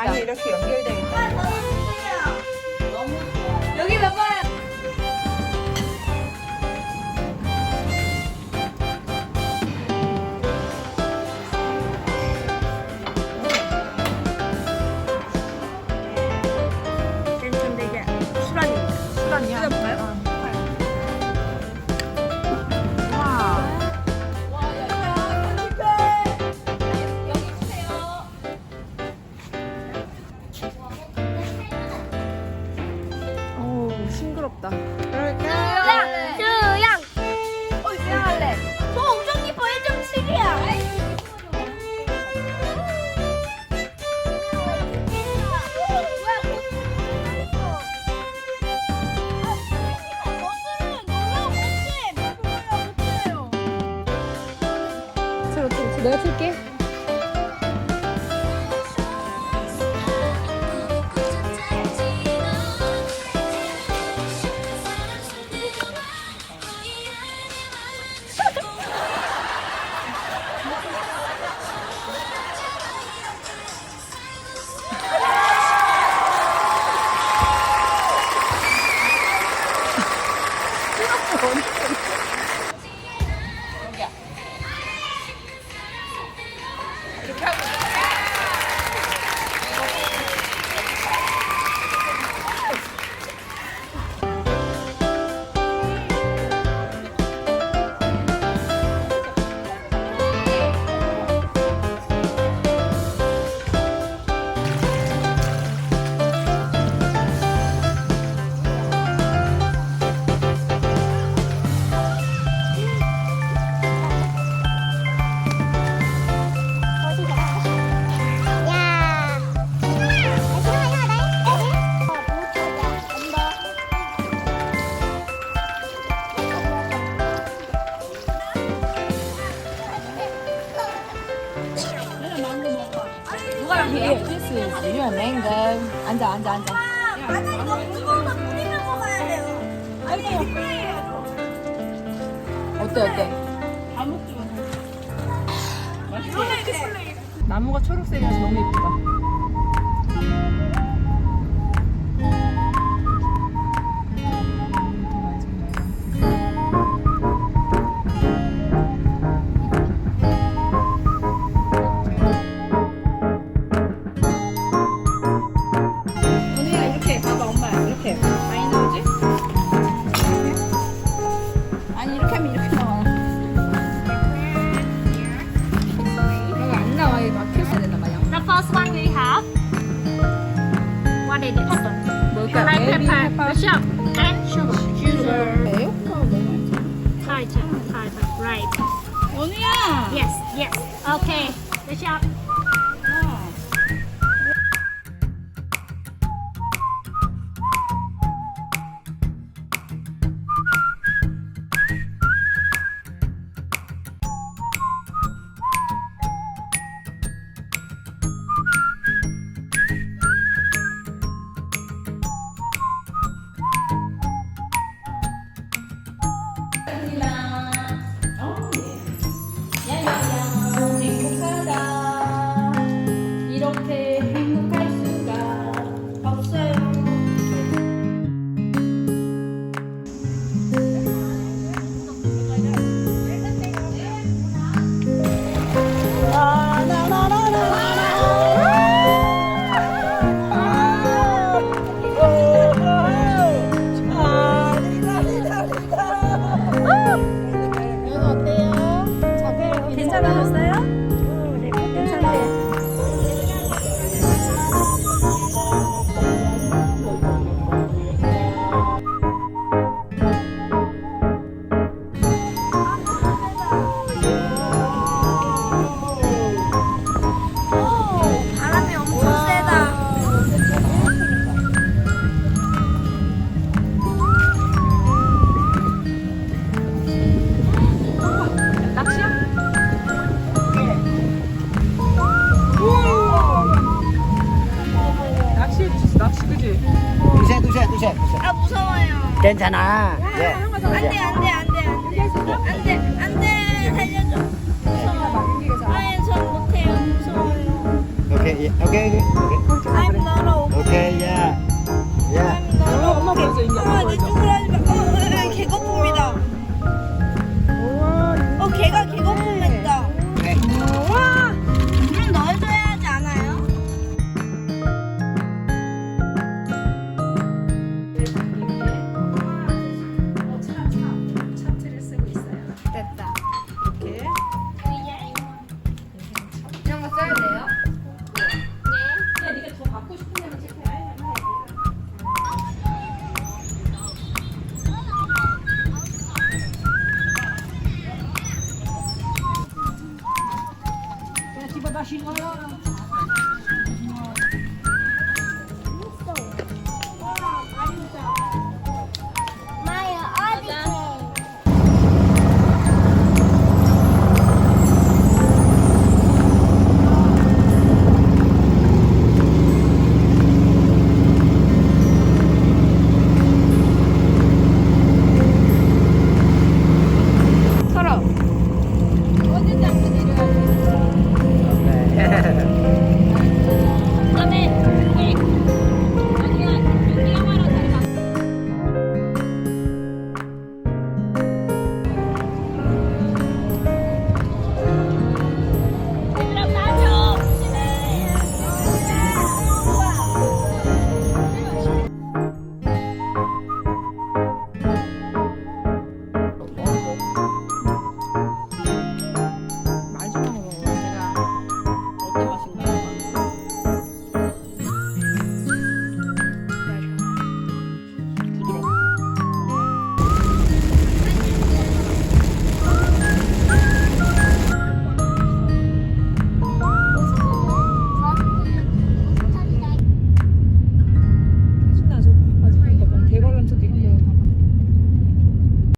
아니 이렇게 연결돼 있다. 싱그럽다. 수양! 수양! 어, 수양할래. 저 엄청 깊어. 1.7이야. 내가 칠게. You and mango. 앉아 앉아 앉아. 아니, 이거 무거워서 뿌리면 먹어야 돼요. 아니, 어때 어때? 나무가 초록색이라서 너무 예쁘다. 베이비 pepper, 페퍼. the shop, and sugar. 에요? Tight, tight, right. 원우야. Yes, yes. Okay, the 괜찮아. 예. 안돼 안돼 안돼 안돼 안돼 안돼 살려줘. 무서워. 아예 전 못해요 무서워요. 오케이, 예, 오케이, 오케이. I'm not okay. 오케이, 야. 야. 엄마 벌써 인 엄마 내 青蛙